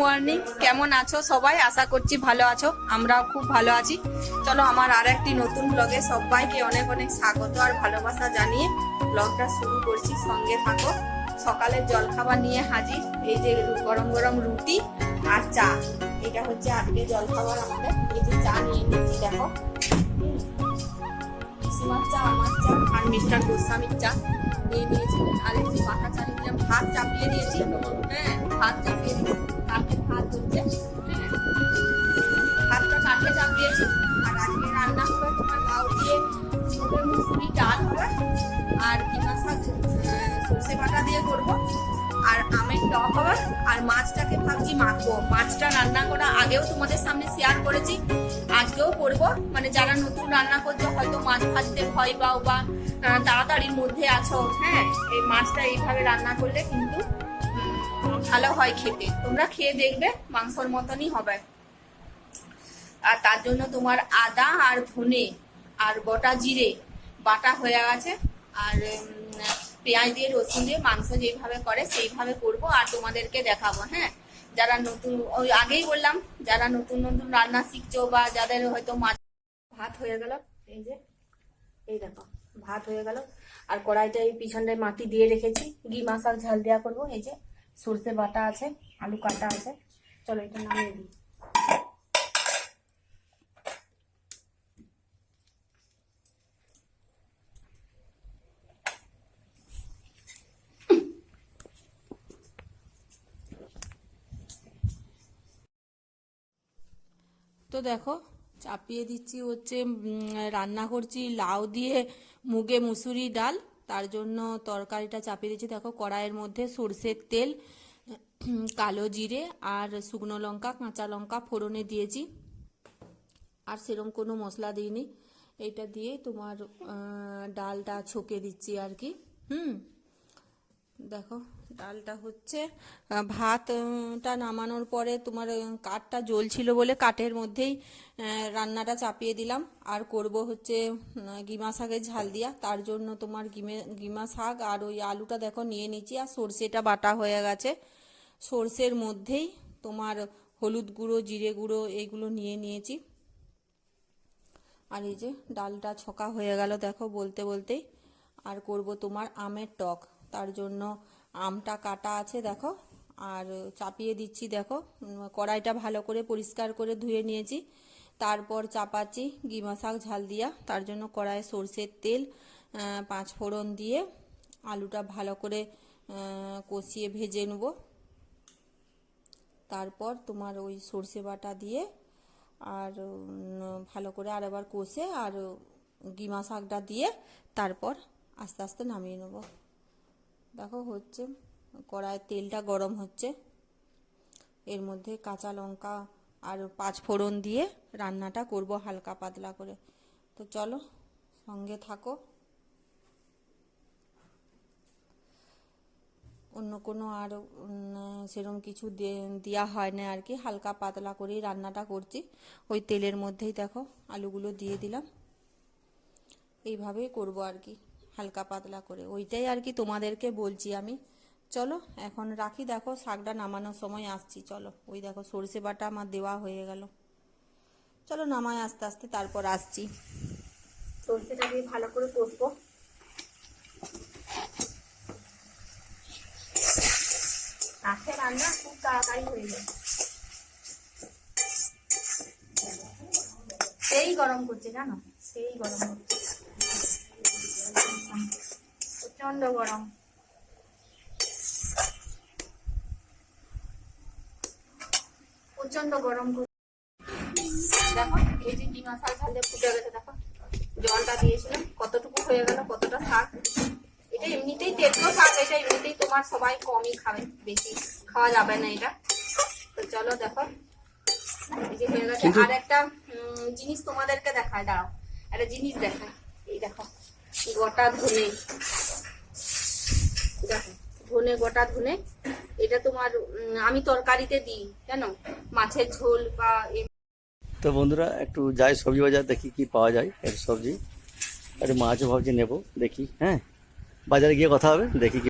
Morning কেমন আছো সবাই? আশা করছি ভালো আছো। আমরাও খুব ভালো আছি। চলো আমার আর একটি নতুন ব্লগে সবাইকে অনেক অনেক স্বাগত আর ভালোবাসা জানিয়ে ব্লগটা শুরু করছি। সঙ্গে থাকো। সকালের জলখাবার নিয়ে হাজির। এই যে গরম গরম রুটি আর চা। এটা হচ্ছে আজকে জলখাবার আমাদের। এই যে চা নিয়ে নিচ্ছি, দেখো। চা, আমার চা আর মিস্টার গোস্বামীর চা নিয়ে নিয়েছি। আর এই যে পাখা চালিয়ে ভাত চাপিয়ে দিয়েছি হ্যাঁ ভাত চাপিয়ে দিয়েছি। ভাত হচ্ছে। হ্যাঁ ভাতটা কাঠে চাপিয়েছি আর আজকে রান্না হবে লাউ দিয়ে মুসুরি ডাল হবে। আর কিমা শাক দিয়ে করব। আর আমের টক আর মাছটাকে ভাবছি মাখবো। মাছটা রান্না করা আগেও তোমাদের সামনে শেয়ার করেছি। আজকেও করব। মানে যারা নতুন রান্না করছ, হয়তো মাছ ভাজতে ভয় পাও বা তাড়াতাড়ির মধ্যে আছো। হ্যাঁ এই মাছটা এইভাবে রান্না করলে কিন্তু ভালো হয় খেতে। তোমরা খেয়ে দেখবে মাংসর মতনই হবে। আর তার জন্য তোমার আদা আর ধনে আর গোটা জিরে বাটা হয়ে গেছে। আর পেঁয়াজ দিয়ে, রসুন দিয়ে মাংস যেভাবে করে সেইভাবে করব আর তোমাদেরকে দেখাবো হ্যাঁ? যারা নতুন, ওই আগেই বললাম, যারা নতুন নতুন রান্না শিখছো বা যাদের হয়তো মাছ ভাত হয়ে গেল, এই যে, এই দেখো, ভাত হয়ে গেল। আর কড়াইটা এই পিছনটায় মাটি দিয়ে রেখেছি। ঘি, মাসাল, ঝাল দেওয়া করব, এই যে। সর্ষে বাটা আছে, আলু কাটা আছে। চলো এটা নামিয়ে দিই। তো দেখো, চাপিয়ে দিচ্ছি হচ্ছে রান্না করছি লাউ দিয়ে মুগে মুসুরি ডাল। তার জন্য তরকারিটা চাপিয়ে দিচ্ছি দেখো, কড়াইয়ের মধ্যে সর্ষের তেল, কালো জিরে আর শুকনো লঙ্কা, কাঁচা লঙ্কা ফোড়নে দিয়েছি। আর সেরম কোনো মশলা দিইনি। এটা দিয়ে তোমার ডালটা ছকে দিচ্ছি আর কি। হুম? দেখো, ডালটা হচ্ছে ভাতটা নামানোর পরে তোমার কাঠটা জ্বলছিল বলে কাঠের মধ্যেই রান্নাটা চাপিয়ে দিলাম। আর করব হচ্ছে গিমা শাকের ঝাল দিয়া। তার জন্য তোমার গিমে, গিমা শাক আর ওই আলুটা দেখো নিয়ে নিচ্ছি। আর সর্ষেটা বাটা হয়ে গেছে। সর্ষের মধ্যেই তোমার হলুদ গুঁড়ো, জিরে গুঁড়ো এইগুলো নিয়ে নিয়েছি। আর এই যে ডালটা ছকা হয়ে গেল দেখো বলতে বলতেই। আর করব তোমার আমের টক। তার জন্য আমটা কাটা আছে, দেখো। আর চাপিয়ে দিচ্ছি, দেখো। কড়াইটা ভালো করে পরিষ্কার করে ধুয়ে নিয়েছি। তারপর চাপাচ্ছি গিমা শাক ঝাল দিয়া। তার জন্য কড়াইয়ে সর্ষের তেল পাঁচ ফোড়ন দিয়ে আলুটা ভালো করে কষিয়ে ভেজে নেব। তারপর তোমার ওই সর্ষে বাটা দিয়ে আর ভালো করে আর এবার কষে আর গিমা শাকটা দিয়ে তারপর আস্তে আস্তে নামিয়ে নেব। দেখো হচ্ছে কড়াইয়ের তেলটা গরম হচ্ছে। এর মধ্যে কাঁচা লঙ্কা আর পাঁচ ফোড়ন দিয়ে রান্নাটা করব হালকা পাতলা করে। তো চলো সঙ্গে থাকো। অন্য কোনো আর উম, সেরকম কিছু দেওয়া হয় না আর কি হালকা পাতলা করেই রান্নাটা করছি। ওই তেলের মধ্যেই দেখো আলুগুলো দিয়ে দিলাম। এইভাবেই করব আর কি। হালকা পাতলা করে। ওইটাই আর কি তোমাদেরকে বলছি আমি। চলো, এখন রাখি। দেখো, শাকটা নামানোর সময় আসছি। চলো, ওই দেখো, সরষে বাটা আমার দেওয়া হয়ে গেল। চলো নামায় আস্তে আস্তে, তারপর আসছি। সরষেটা দিয়ে ভালো করে কাঠে রান্না খুব তাড়াতাড়ি হয়ে যায়। সেই গরম করছে, জানো? সেই গরম করছে। প্রচণ্ড গরম। প্রচণ্ড গরম দেখো এই যে ডিমা শাক ঝাল ফুটে গেছে দেখো। জলটা দিয়েছিলাম কতটুকু হয়ে গেল কতটা শাক। এটা এমনিতেই তেতো শাক এটা এমনিতেই তোমার সবাই কমই খাবে বেশি খাওয়া যাবে না এটা। তো চলো দেখো এই যে হয়ে গেছে। আর একটা উম, জিনিস তোমাদেরকে দেখায় দাঁড়াও। একটা জিনিস দেখায় এই দেখো। গোটা ধনে। দেখো, ধনে, গোটা ধনে। এটা তোমার আমি তরকারিতে দিই, কেন? মাছের ঝোল বা তো বন্ধুরা, একটু যাই সবজি বাজার, দেখি কি পাওয়া যায় এর সবজি। একটু মাছ ভাবছি নেব, দেখি হ্যাঁ? বাজারে গিয়ে কথা হবে, দেখি কি।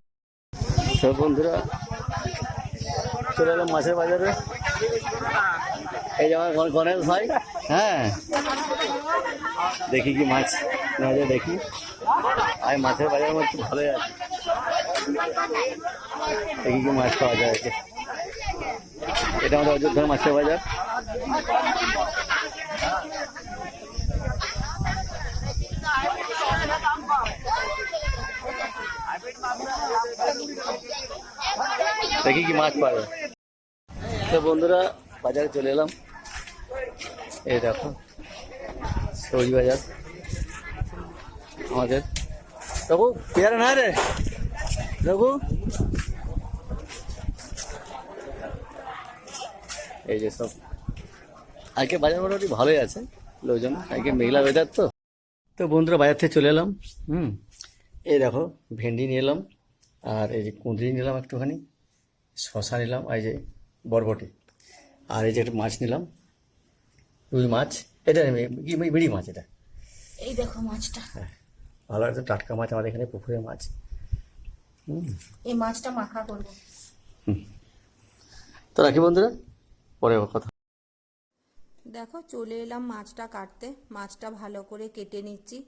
তো বন্ধুরা, চলে এলাম মাছের বাজারে। এই যে আমার গণ- গণেশ ভাই হ্যাঁ? দেখি কি মাছ দেখি। আর মাছের বাজারের মধ্যে ভালোই আছে। দেখি কি মাছ পাওয়া যায় এটা আমাদের অযোধ্যার মাছের বাজার। দেখি কি মাছ যায়। তো বন্ধুরা, বাজারে চলে এলাম। এই দেখো, সবজি বাজার। আমাদের দেখো পেয়ারা না রে। দেখো এই যে সব। আজকে বাজার মোটামুটি ভালোই আছে লোকজন। আজকে মেঘলা ওয়েদার তো। তো বন্ধুরা বাজার থেকে চলে এলাম হুম? এই দেখো ভেন্ডি নিয়ে এলাম আর এই যে কুঁদরি নিলাম একটুখানি শশা নিলাম আর এই যে বরবটি। আর এই যে একটা মাছ নিলাম রুই মাছ। এটা মিড়ি মাছ এটা? এই দেখো মাছটা। হ্যাঁ। ভালো একটা টাটকা মাছ আমাদের এখানে পুকুরের মাছ। এই মাছটা মাখা করব। তো রাখি বন্ধুরা পরে কথা। দেখো চলে এলাম মাছটা কাটতে। মাছটা ভালো করে কেটে নিচ্ছি।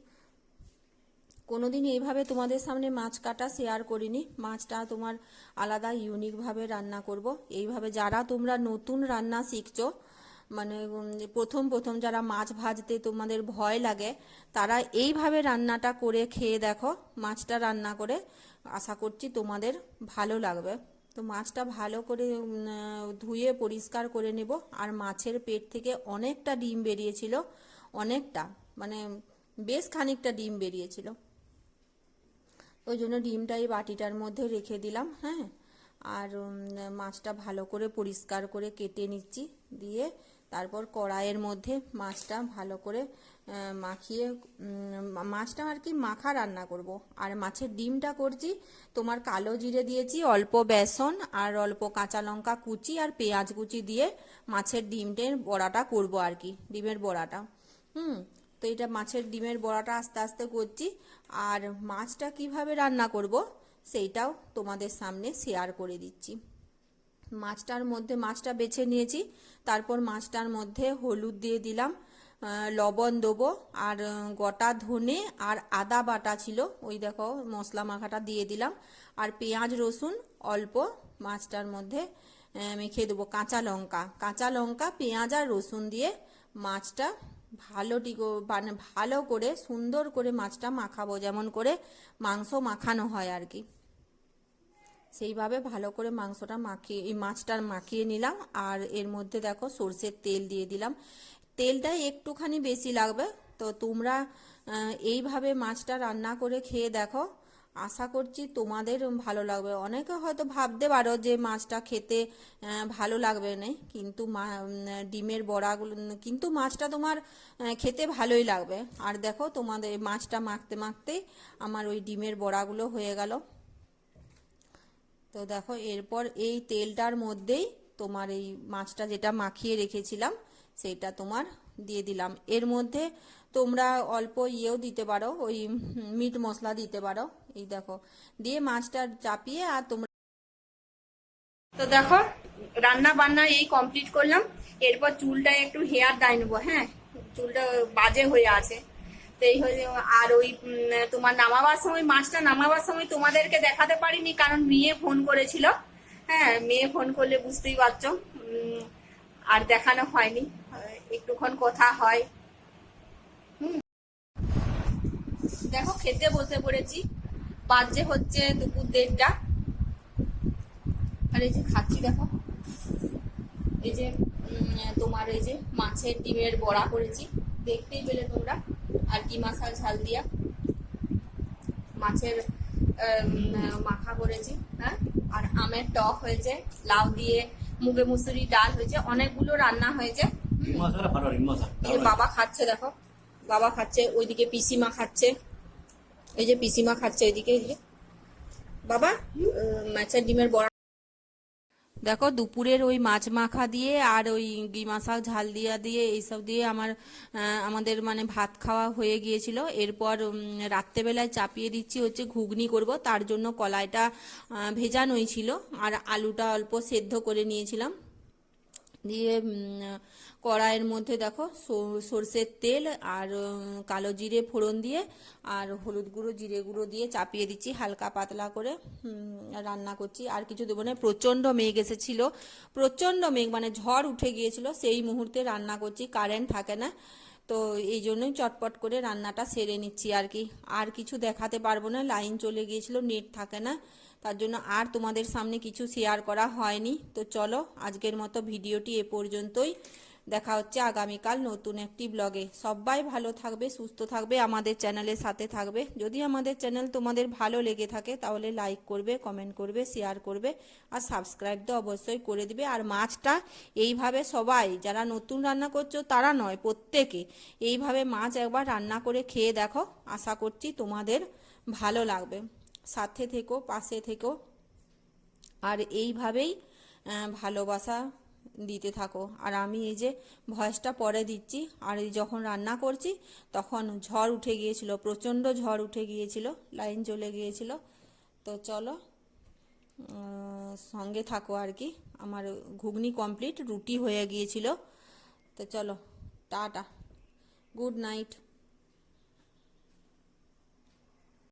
কোনোদিন এইভাবে তোমাদের সামনে মাছ কাটা শেয়ার করিনি। মাছটা তোমার আলাদা ইউনিকভাবে রান্না করব। এইভাবে যারা তোমরা নতুন রান্না শিখছো মানে প্রথম প্রথম যারা মাছ ভাজতে তোমাদের ভয় লাগে, তারা এইভাবে রান্নাটা করে খেয়ে দেখো, মাছটা রান্না করে। আশা করছি তোমাদের ভালো লাগবে। তো মাছটা ভালো করে ধুয়ে পরিষ্কার করে নেব। আর মাছের পেট থেকে অনেকটা ডিম বেরিয়েছিল, অনেকটা মানে বেশ খানিকটা ডিম বেরিয়েছিল। ওই জন্য ডিমটা এই বাটিটার মধ্যে রেখে দিলাম হ্যাঁ। আর মাছটা ভালো করে পরিষ্কার করে কেটে নিচ্ছি। দিয়ে তারপর কড়াইয়ের মধ্যে মাছটা ভালো করে মাখিয়ে মাছটা আর কি মাখা রান্না করব। আর মাছের ডিমটা করছি, তোমার কালো জিরে দিয়েছি, অল্প বেসন আর অল্প কাঁচা লঙ্কা কুচি আর পেঁয়াজ কুচি দিয়ে মাছের ডিমটের বড়াটা করব আর কি, ডিমের বড়াটা। হুম, তো এটা মাছের ডিমের বড়াটা আস্তে আস্তে করছি। আর মাছটা কীভাবে রান্না করব, সেইটাও তোমাদের সামনে শেয়ার করে দিচ্ছি। মাছটার মধ্যে মাছটা বেছে নিয়েছি। তারপর মাছটার মধ্যে হলুদ দিয়ে দিলাম লবণ দেবো আর গোটা ধনে আর আদা বাটা ছিল, ওই দেখো মশলা মাখাটা দিয়ে দিলাম। আর পেঁয়াজ, রসুন অল্প মাছটার মধ্যে মেখে দেবো কাঁচা লঙ্কা। কাঁচা লঙ্কা, পেঁয়াজ আর রসুন দিয়ে মাছটা ভালো টিকো মানে ভালো করে সুন্দর করে মাছটা মাখাবো, যেমন করে মাংস মাখানো হয় আর কি। সেইভাবে ভালো করে মাংসটা মাখিয়ে, এই মাছটা মাখিয়ে নিলাম। আর এর মধ্যে দেখো সর্ষের তেল দিয়ে দিলাম। তেলটা একটুখানি বেশি লাগবে। তো তোমরা এইভাবে মাছটা রান্না করে খেয়ে দেখো। আশা করছি তোমাদের ভালো লাগবে। অনেকে হয়তো ভাবতে পারো যে মাছটা খেতে ভালো লাগবে না। কিন্তু ডিমের বড়াগুলো, কিন্তু মাছটা তোমার খেতে ভালোই লাগবে। আর দেখো তোমাদের, মাছটা মাখতে মাখতেই আমার ওই ডিমের বড়াগুলো হয়ে গেল। তো দেখো, এরপর এই তেলটার মধ্যেই তোমার এই মাছটা যেটা মাখিয়ে রেখেছিলাম, সেইটা তোমার দিয়ে দিলাম। এর মধ্যে তোমরা অল্প ইয়েও দিতে পারো, ওই মিট মশলা দিতে পারো। এই দেখো, দিয়ে মাছটা চাপিয়ে আর তোমরা তো দেখো, রান্না বান্না এই কমপ্লিট করলাম। এরপর চুলটা একটু হেয়ার ডাই নেব হ্যাঁ? চুলটা বাজে হয়ে আছে। এই আর ওই তোমার নামাবার সময় মাছটা নামাবার সময় তোমাদেরকে দেখাতে পারিনি, কারণ মেয়ে ফোন করেছিল। হ্যাঁ মেয়ে ফোন করলে বুঝতেই পারছ। আর দেখানো হয়নি। একটুক্ষণ কথা হয়। দেখো, খেতে বসে পড়েছি। বাজে হচ্ছে দুপুর দেড়টা। আর এই যে খাচ্ছি, দেখো। এই যে তোমার এই যে মাছের ডিমের বড়া করেছি। দেখতেই পেলে তোমরা। আর কি মাছাল ঝাল দিয়া। মাছের মাখা করেছি হ্যাঁ? আর আমের টক হয়েছে লাউ দিয়ে মুগে মুসুরি ডাল হয়েছে অনেকগুলো রান্না হয়েছে। বাবা খাচ্ছে দেখো। বাবা খাচ্ছে ওইদিকে পিসিমা খাচ্ছে। এই যে পিসিমা খাচ্ছে ওইদিকে বাবা মাছের ডিমের বড়া দেখো, দুপুরের ওই মাছ মাখা দিয়ে আর ওই গিমা শাক ঝাল দিয়া দিয়ে, এইসব দিয়ে আমার আমাদের মানে ভাত খাওয়া হয়ে গিয়েছিল। এরপর রাত্রেবেলায় চাপিয়ে দিচ্ছি হচ্ছে ঘুগনি করব। তার জন্য কলাইটা ভেজানোই ছিল। আর আলুটা অল্প সেদ্ধ করে নিয়েছিলাম। দিয়ে কড়াইয়ের মধ্যে দেখো সর- সর্ষের তেল আর কালো জিরে ফোড়ন দিয়ে আর হলুদ গুঁড়ো, জিরে গুঁড়ো দিয়ে চাপিয়ে দিচ্ছি হালকা পাতলা করে রান্না করছি। আর কিছু দেবো না, প্রচণ্ড মেঘ এসেছিল, প্রচণ্ড মেঘ মানে ঝড় উঠে গিয়েছিল, সেই মুহূর্তে রান্না করছি, কারেন্ট থাকে না। তো এই জন্যই চটপট করে রান্নাটা সেরে নিচ্ছি আর কি। আর কিছু দেখাতে পারব না, লাইন চলে গিয়েছিল, নেট থাকে না। তার জন্য আর তোমাদের সামনে কিছু শেয়ার করা হয়নি। তো চলো, আজকের মতো ভিডিওটি এ পর্যন্তই। দেখা হচ্ছে আগামীকাল নতুন একটি ব্লগে। সবাই ভালো থাকবে, সুস্থ থাকবে, আমাদের চ্যানেলের সাথে থাকবে। যদি আমাদের চ্যানেল তোমাদের ভালো লেগে থাকে, তাহলে লাইক করবে কমেন্ট করবে শেয়ার করবে, আর সাবস্ক্রাইব তো অবশ্যই করে দিবে। আর মাছটা এইভাবে সবাই, যারা নতুন রান্না করছ, তারা নয়, প্রত্যেকে এইভাবে মাছ একবার রান্না করে খেয়ে দেখো। আশা করছি তোমাদের ভালো লাগবে। সাথে থেকো, পাশে থেকো। আর এইভাবেই ভালোবাসা দিতে থাকো। আর আমি এই যে ভয়েসটা পরে দিচ্ছি, আর এই যখন রান্না করছি, তখন ঝড় উঠে গিয়েছিল, প্রচণ্ড ঝড় উঠে গিয়েছিল, লাইন চলে গিয়েছিল। তো চলো সঙ্গে থাকো আর কি। আমার ঘুগনি কমপ্লিট রুটি হয়ে গিয়েছিল। তো চলো, টাটা। Good night.